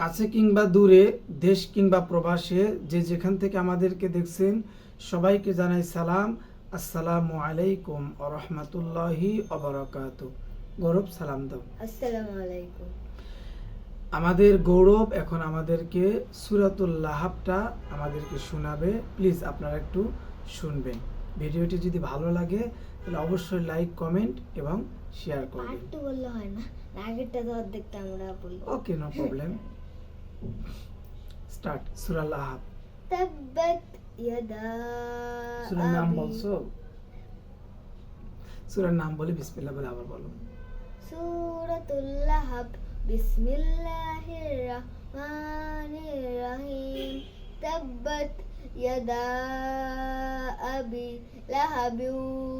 কাছে কিংবা দূরে দেশ কিংবা প্রবাসে যে যেখান থেকে আমাদেরকে দেখছেন সবাইকে জানাই সালাম। আসসালামু আলাইকুম আ রহমতুল্লাহি অবরাকাত গৌরব সালাম দাও। আসসালামু আলাইকুম। আমাদের গৌরব এখন আমাদেরকে সুরাতুল লাহাবটা আমাদেরকে শোনাবে। প্লিজ আপনারা একটু শুনবেন। ভিডিওটি যদি ভালো লাগে তাহলে অবশ্যই লাইক কমেন্ট এবং শেয়ার করবেন। পার্ট টু বললে হয় না আগেরটা তো অর্ধেকটা আমরা বলি। Okay no problem. স্টার্ট সূরা লাহাব তাব্বাত ইয়াদা সূরার নাম বলছো? সূরার নাম বলে বিসমিল্লাহ বলে আবার বলো। সূরাতুল লাহাব বিসমিল্লাহির রহমানির রহিম তাব্বাত ইয়াদা আবি লাহাবি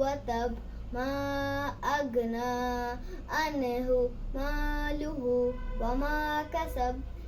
ওয়া তাব মা আগনা আনহু মালুহু ওয়া মা কাসাব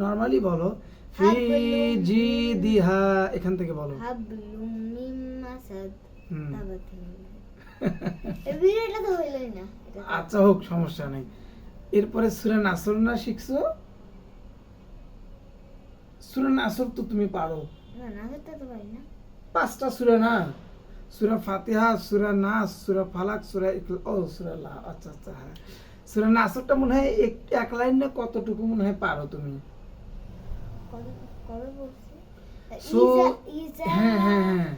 নর্মালি বলো ফি জি দিহা এখান থেকে বলো। আচ্ছা হোক সমস্যা নেই। এরপরে সুরা নাসর না শিখছো? সুরা নাসর তো তুমি পারো। পাঁচটা সুরে না? সুরা ফাতিহা সুরা নাস সুরা ফালাক সুরা ও সুরা লা আচ্ছা আচ্ছা হ্যাঁ। সুরা নাসরটা মনে হয় এক লাইনে কতটুকু মনে হয় পারো তুমি? হ্যাঁ হ্যাঁ হ্যাঁ।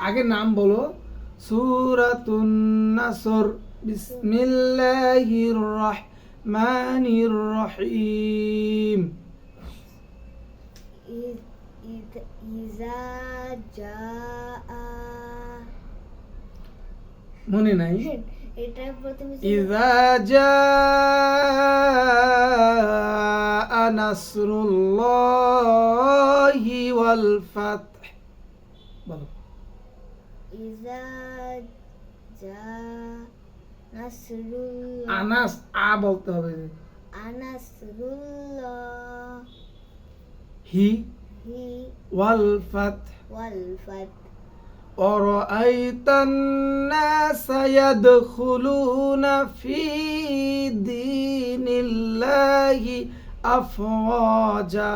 আগে নাম বলো। সুরাতুন নাসর। বিসমিল্লাহির রহমানির রহিম। মনে নাই? إذا جاء نصر الله والفتح إذا جاء نصر الله أنس عبلت هذا أنصر الله هي والفتح والفتح أرأيت الناس يدخلون في دين الله أفواجا